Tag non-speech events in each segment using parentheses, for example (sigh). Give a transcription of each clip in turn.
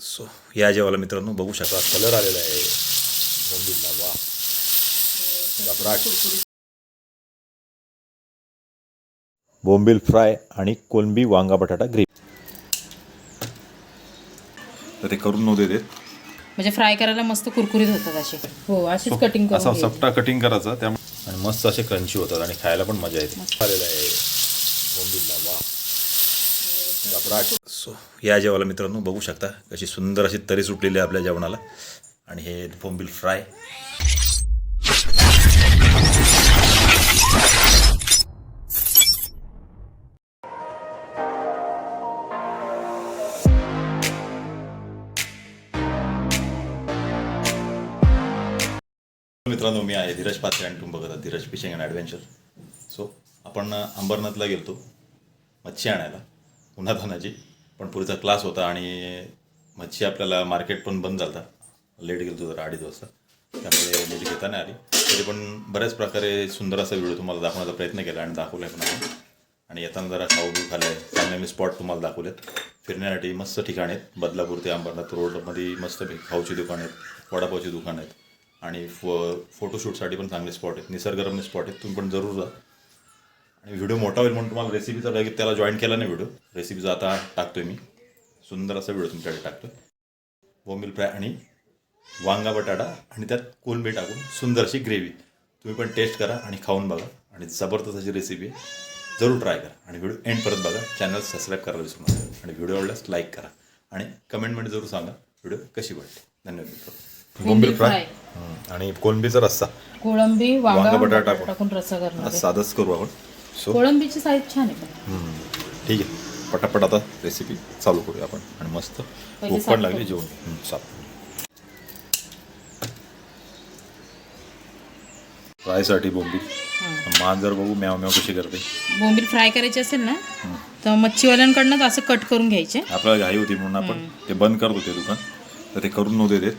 So या जेवायला मित्रांनो बघू शकता कलर आलेला आहे. बोंबीलला वा. घबराट. बोंबील फ्राय आणि कोलंबी वांगा बटाटा ग्रेव्ही. तर ते करून नव्हते देत. म्हणजे फ्राय करायला मस्त कुरकुरीत होतात असे. हो अशीच कटिंग असा सपटा कटिंग करायचा त्यामुळे आणि मस्त असे क्रंची होतात आणि खायला पण मजा येते. आलेला आहे. बोंबीलला वा. घबराट सो या जेवायला मित्रांनो बघू शकता कशी सुंदर अशी तरी सुटलेली आहे आपल्या जेवणाला. आणि हे बोंबील फ्राय मित्रांनो मी आहे धीरज पात्रे आणि तुम्ही बघत Dheeraj fishing and adventure so आपण अंबरनाथला गेलतो मच्छी आणायला. उन्हात पण पुढचा क्लास होता आणि मच्छी आपल्याला मार्केट पण बंद झाला लेट गेलतो जरा अडीच वाजता. त्यामुळे लेट घेता नाही आली. तरी पण बऱ्याच प्रकारे सुंदर असा व्हिडिओ तुम्हाला दाखवण्याचा प्रयत्न केला आणि दाखवला पण आपण आणि येताना जरा खाऊ बिऊ खाल्लं. आहे चांगले मी स्पॉट तुम्हाला दाखवलेत. फिरण्यासाठी मस्त ठिकाण आहेत. बदलापूर ते अंबरनाथ रोडमध्ये मस्त खाऊची दुकान आहेत. वडापावची दुकान आहेत. आणि फो फोटोशूटसाठी पण चांगले स्पॉट आहेत. निसर्गरम्य स्पॉट आहेत. तुम्ही पण जरूर जा. आणि व्हिडिओ मोठा होईल म्हणून तुम्हाला रेसिपीचा लगेच त्याला जॉईन केला नाही व्हिडिओ रेसिपीचा आता टाकतोय मी. सुंदर असा व्हिडिओ तुमच्याकडे टाकतोय. बोंबील फ्राय आणि वांगा बटाटा आणि त्यात कोलंबी टाकून सुंदर अशी ग्रेव्ही तुम्ही पण टेस्ट करा आणि खाऊन बघा. आणि जबरदस्त अशी रेसिपी आहे. जरूर ट्राय करा. आणि व्हिडिओ एंड परत बघा. चॅनल सबस्क्राईब करायला विसरू नका. आणि व्हिडिओ आवडल्यास लाईक करा. आणि कमेंटमध्ये जरूर सांगा व्हिडिओ कशी वाटते धन्यवाद मित्र. बोंबील फ्राय? आणि कोलंबीचा रस्सा. कोळंबी वांगा बटाटा टाकून. रस्सा करणार. साधंच करू आपण. सो कोळंबीची साईज छान आहे ठीक आहे. पटापट आता रेसिपी चालू करूया आपण आणि मस्त भूक पण लागली. जेवण. साफ फ्रायसाठी बोंबील. मांजर बघू म्याव म्याव कशी करते. बोंबील फ्राय करायची असेल ना तर मच्छीवाल्यांकडनं असं कट करून घ्यायचे. आपल्याला घाई होती म्हणून आपण ते बंद करत होते दुकान. तर ते करून नव्हते देत.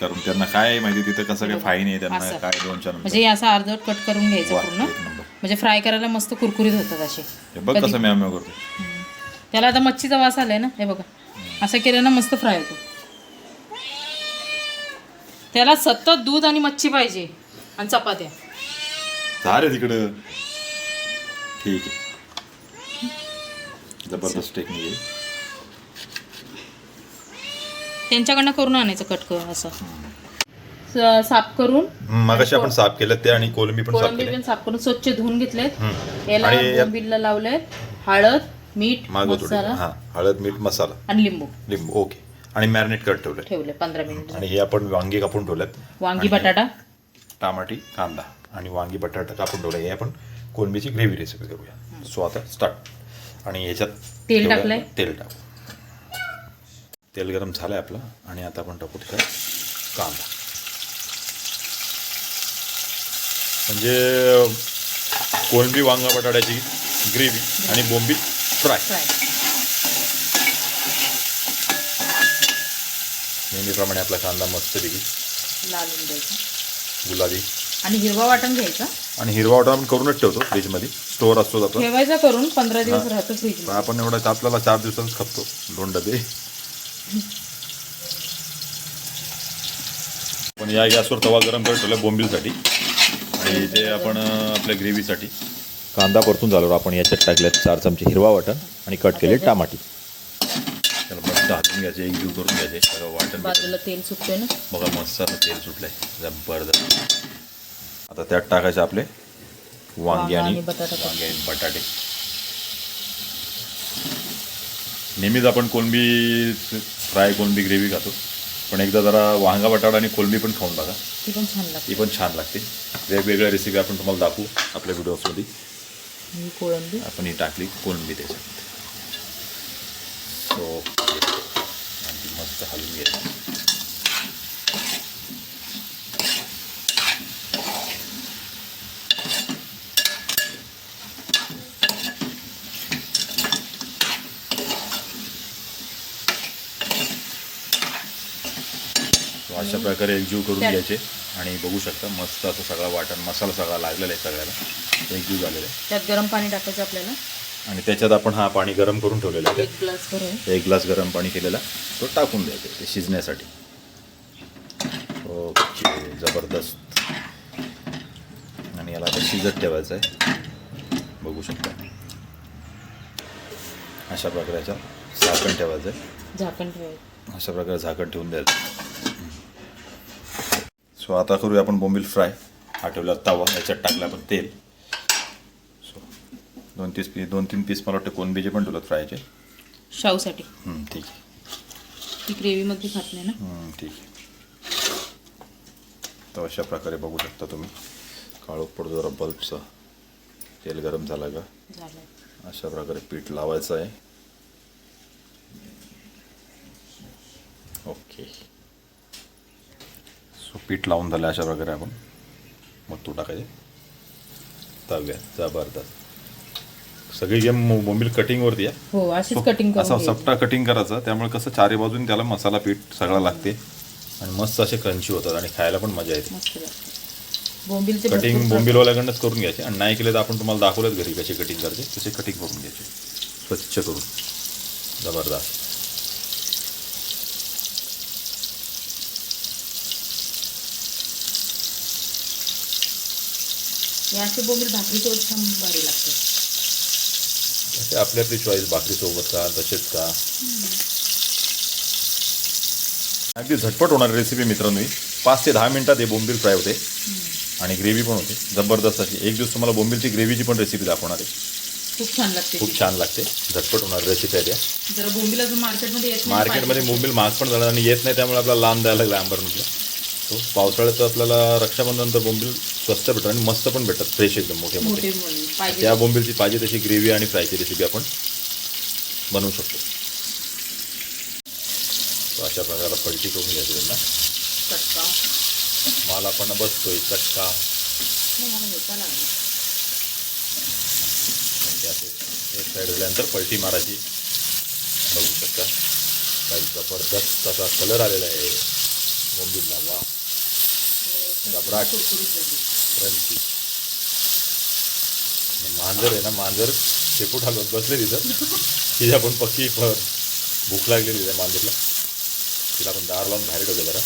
कारण त्यांना काय माहिती तिथं कसं काय फाईन आहे त्यांना. काय दोन चार म्हणजे असं अर्धवट कट करून घ्यायचं पूर्ण. म्हणजे फ्राय करायला मस्त कुरकुरीत होतात असे. हे बघ कसं म्याव म्याव करते त्याला आता मच्छीचा वास आलाय ना हे बघा. असं केलं ना मस्त फ्राय होतो. त्याला सतत दूध आणि मच्छी पाहिजे आणि चपात्या. जा रे तिकडं. ठीक आहे. जबरदस्त टेक्निक आहे. त्यांच्याकडनं करून आणायचं कट करून असं साफ करून मग आपण साफ केलं ते आणि कोलंबी पण साफ कोळंबी केले. पण साफ करून स्वच्छ धुवून घेतलेत. हम्म. याला आणि या- बोंबीलला लावलेत. हळद मीठ मागं थोडी मसाला. हां हळद मीठ मसाला. आणि लिंबू. लिंबू ओके. आणि मॅरिनेट करत ठेवले ठेवले पंधरा मिनिट. आणि हे आपण वांगी कापून ठेवल्यात. वांगी आणि बटाटा. टमाटी कांदा. आणि वांगी बटाटा कापून ठेवलं हे आपण कोलंबीची ग्रेव्ही रेसिपी करूया. सो आता स्टार्ट आणि ह्याच्यात तेल ठेवूया टाकलंय? तेल टाकू तेल गरम झालंय आपलं. आणि आता आपण टाकू त्याच्यात कांदा. म्हणजे कोलंबी वांगा बटाट्याची ग्रेव्ही आणि बोंबील फ्राय. नेहमीप्रमाणे आपला कांदा मस्त दिली लाल होऊन द्यायचं. गुलाबी. आणि हिरवा वाटण घ्यायचा. आणि हिरवा वाटा आपण करूनच ठेवतो फ्रीजमध्ये. स्टोअर असतो आपला. ठेवायचा करून पंधरा दिवस राहतो फ्रीज पण आपण एवढा आपल्याला चार दिवसांच खपतो. दोन डबे. (laughs) पण या गॅसवर तवा गरम करत ठेवला बोंबीलसाठी. आणि इथे आपण आपल्या ग्रेव्हीसाठी. कांदा परतून झाल्यावर आपण याच्यात टाकल्यात चार चमचे हिरवा वाटण आणि कट केले टमाटी. त्याला मस्त हातून घ्यायचे एकजीव करून घ्यायचे. सगळं वाटण बाजूला तेल सुटतोय ना? बघा मस्त असं तेल सुटलंय. जबरदस्त. आता त्यात टाकायचे आपले वांगी आणि बटाटा वांगे आणि बटाटे. नेहमीच आपण कोलंबी फ्राय कोलंबी ग्रेव्ही खातो. पण एकदा जरा वांगा बटाटा आणि कोलंबी पण खाऊन बघा. ती पण छान लागते. ती पण छान लागते. वेगवेगळ्या रेसिपी आपण तुम्हाला दाखवू आपल्या व्हिडिओजमध्ये ही कोळंबी. आपण ही टाकली कोलंबी त्याच्यात सो मस्त हलवून घ्यायची. अशा प्रकारे एकजीव करून घ्यायचे. आणि बघू शकता मस्त असं सगळा वाटण मसाला सगळा लागलेला आहे सगळ्याला. एकजीव झालेला आहे. त्यात गरम पाणी टाकायचं आपल्याला. आणि त्याच्यात आपण हा पाणी गरम करून ठेवलेला आहे. एक ग्लास भरून. एक ग्लास गरम पाणी केलेला. तो टाकून द्यायचं ते शिजण्यासाठी. ओके जबरदस्त. आणि याला आता शिजत ठेवायचं आहे. बघू शकता. अशा प्रकारच्या झाकण ठेवायचं आहे. झाकण ठेवायचं. अशा प्रकारे झाकण ठेवून द्यायचं. सो आता करूया आपण बोंबील फ्राय. हा ठेवला तवा याच्यात टाकला आपण तेल. सो दोन तीस पीस दोन तीन पीस मला वाटतं कोणबीचे पण ठेवलं फ्रायचे. शाहूसाठी. ठीक आहे. ती ग्रेव्हीमध्ये खात नाही ना? ठीक आहे. तर अशा प्रकारे बघू शकता तुम्ही. काळोख पडतो जरा बल्बचं. तेल गरम झालं का? झालं अशा प्रकारे पीठ लावायचं आहे. ओके. सो पीठ लावून झालं अशा प्रकारे आपण. मग तू टाकायचे. तव्यात जबरदस्त. सगळी गेम बोंबील कटिंगवरती आहे. हो अशीच कटिंग असा. सपटा कटिंग करायचा. त्यामुळे कसं चारी बाजून त्याला मसाला पीठ सगळा लागते. आणि मस्त असे क्रंची होतात आणि खायला पण मजा येते. बोंबीलचे कटिंग भरपूर बोंबिलवाल्याकडनंच करून घ्यायचे. आणि नाही केले तर आपण तुम्हाला दाखवलेच घरी कशी कटिंग करायची. तसे कटिंग करून घ्यायचे. स्वच्छ करून. जबरदस्त. बोंबील भाकरीसोबत छान भारी लागते. आपली आपली चॉईस भाकरीसोबत का तसेच का? अगदी झटपट होणारी रेसिपी मित्रांनो ही. पाच ते दहा मिनिटात हे बोंबील फ्राय होते. आणि ग्रेव्ही पण होते. जबरदस्त अशी. एक दिवस तुम्हाला बोंबीलची ग्रेव्हीची पण रेसिपी दाखवणार आहे. खूप छान लागते खूप छान लागते. झटपट होणारी रेसिपी आहे त्या. जरा बोंबील अजून मार्केटमध्ये येत मार्केटमध्ये मोबाईल महाग पण झाला आणि येत नाही त्यामुळे आपल्याला लांब द्यायला लागला आंबरमधलं. तो पावसाळ्याचं आपल्याला रक्षाबंधनंतर बोंबील स्वस्त भेटतात आणि मस्त पण भेटतात फ्रेश एकदम मोठे मोठे. त्या बोंबीलची पाहिजे तशी ग्रेव्ही आणि फ्रायची रेसिपी आपण बनवू शकतो. तो अशा प्रकारे पलटी करून घ्यायची त्यांना. माल आपण बसतोय चटका. लागला. म्हणजे एक साईड झाल्यानंतर पलटी मारायची. बघू शकता. काही जबरदस्त असा कलर आलेला आहे. बोंबीलला वा घबराट मांजर आहे ना मांजर शेपूट हलवत बसले तिथं तिथे आपण पक्की भूक लागलेली आहे मांजरला तिला आपण दार लावून बाहेर ठेवलं जरा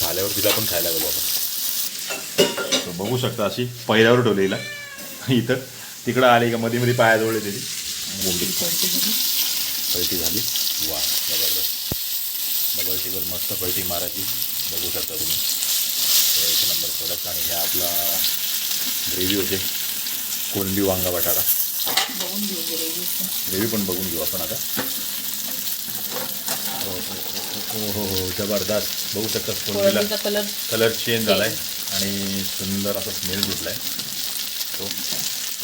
झाल्यावर तिला पण खायला गेलो आपण बघू शकता अशी पहिल्यावर ठेवलेला इथं तिकडं आली का मध्ये मध्ये पायाजवळ येते ती झाली वा जबरदस्त डबल टेबल मस्त पलटी मारायची. बघू शकता तुम्ही. एक नंबर प्रोडक्ट आणि हे आपला ग्रेव्ही होते. कोलंबी वांगा बटाटा. बघून घेऊ ग्रेव्हीचं. ग्रेव्ही पण बघून घेऊ आपण आता. हो हो हो हो हो हो जबरदस्त. बघू शकता कोलंबीला कलर कलर चेंज झाला आहे आणि सुंदर असा स्मेल सुटला आहे तो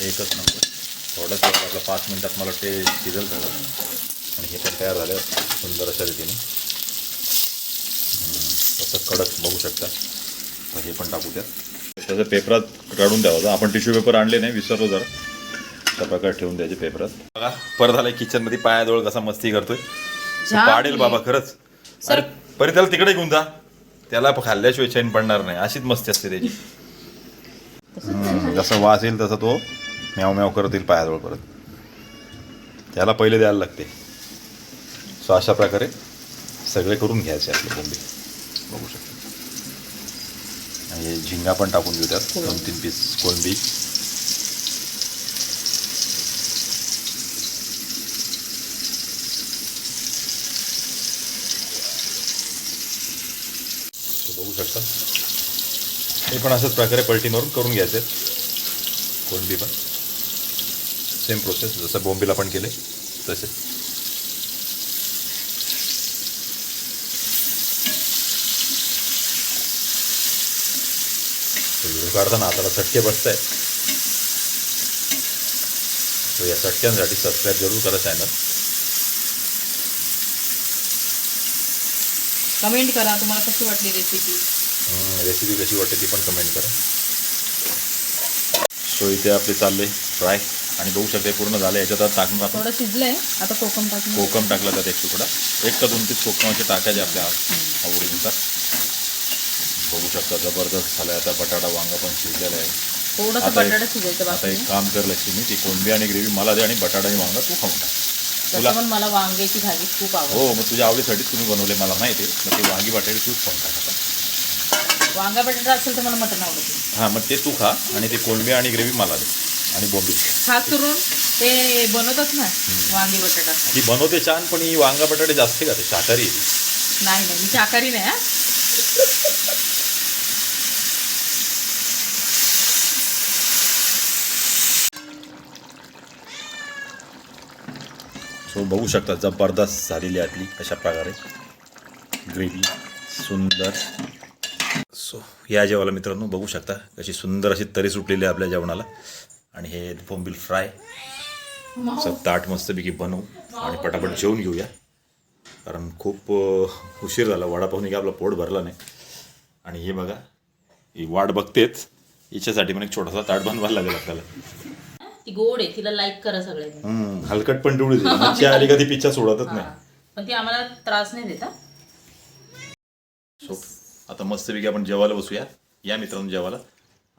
एकच नंबर थोडंच आपला पाच मिनटात मला ते शिजल झालं. आणि हे पण तयार झालं सुंदर अशा रीतीने. तसं कडक बघू शकता. तर हे पण टाकू द्या त्याचं पेपरात काढून द्यावं. आपण टिश्यू पेपर आणले नाही विसरलो जरा त्या प्रकारे ठेवून द्यायचे पेपरात. बघा परत आलाय किचनमध्ये पायाजवळ कसा मस्ती करतोय. पाडेल. बाबा खरंच. सर- अरे परी त्याला तिकडे घेऊन जा. त्याला खाल्ल्याशिवाय चैन पडणार नाही. अशीच मस्ती असते त्याची. जसं वास येईल तसं तो म्याव म्याव करत येईल पायाजवळ परत. त्याला पहिले द्यायला लागते. सो अशा प्रकारे सगळे करून घ्यायचे आपले कोंबी बघू शकता. आणि हे झिंगा पण टाकून घेऊ त्यात दोन तीन पीस कोलंबी तो बघू शकता. हे पण अशाच प्रकारे पलटी मारून करून घ्यायचे. कोलंबी पण. सेम प्रोसेस जसं बोंबीला पण केले तसे व्हिडिओ काढताना हाताला चटके बसत आहेत तो या चटक्यांसाठी सबस्क्राईब जरूर करा चॅनल कमेंट करा तुम्हाला कशी वाटली रेसिपी रेसिपी कशी वाटते ती पण कमेंट करा. सो इथे आपले चालले फ्राय आणि बघू शकते पूर्ण झाले. याच्यात आता टाकणार आपण थोडं शिजलंय. आता कोकम टाकून कोकम टाकला त्यात एक तुकडा. एक का दोन तीस कोकमाचे टाकायचे आपल्या आवडीनुसार. बघू शकता जबरदस्त झालं आता बटाटा वांगा पण शिजलेला आहे. थोडंसं बटाटा शिजायचं आता बाकी एक काम कर लक्ष्मी ती कोणबी आणि ग्रेव्ही मला दे आणि बटाटा आणि वांगा तू खाऊन टाक. तुला तसं पण मला वांग्याची भाजी खूप आवडते. हो मग तुझ्या आवडीसाठीच तुम्ही बनवले मला माहिती आहे. मग ते वांगी बटाटे तूच खाऊन टाक आता. वांगा बटाटा असेल तर मला मटण आवडत. हां मग ते तू खा आणि ते कोळंबी आणि ग्रेव्ही मला दे आणि बोंबील खास करून ते बनवतात ना वांगी बटाटा. ही बनवते छान पण ही वांगा बटाटे जास्त का? ते शाकाहारी आहे ती. नाही नाही मी शाकाहारी नाही हा. सो बघू शकता जबरदस्त झालेली आहे आपली अशा प्रकारे. ग्रेव्ही सुंदर. सो या जेवायला मित्रांनो बघू शकता कशी सुंदर अशी तरी सुटलेली आहे आपल्या जेवणाला. आणि हे बोंबील फ्राय. सब ताट मस्तपैकी बनवू आणि पटापट जेवून घेऊया. कारण खूप उशीर झाला वडापावने की आपला पोट भरला नाही. आणि हे बघा ही वाट बघतेच. हिच्यासाठी पण एक छोटासा ताट बनवायला लागेल आपल्याला. ती गोड आहे तिला लाईक करा सगळ्यांनी हम्म, हलकट पण तेवढी मच्छी आली का ती पिच्चा सोडतच नाही. पण ती आम्हाला त्रास नाही देता सो आता मस्तपैकी आपण जेवायला बसूया. या मित्रांनो जेवायला.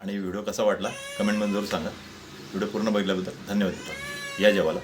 आणि व्हिडिओ कसा वाटला कमेंटमध्ये जरूर सांगा. व्हिडिओ पूर्ण बघितल्याबद्दल धन्यवाद मित्रांनो. या जेवायला.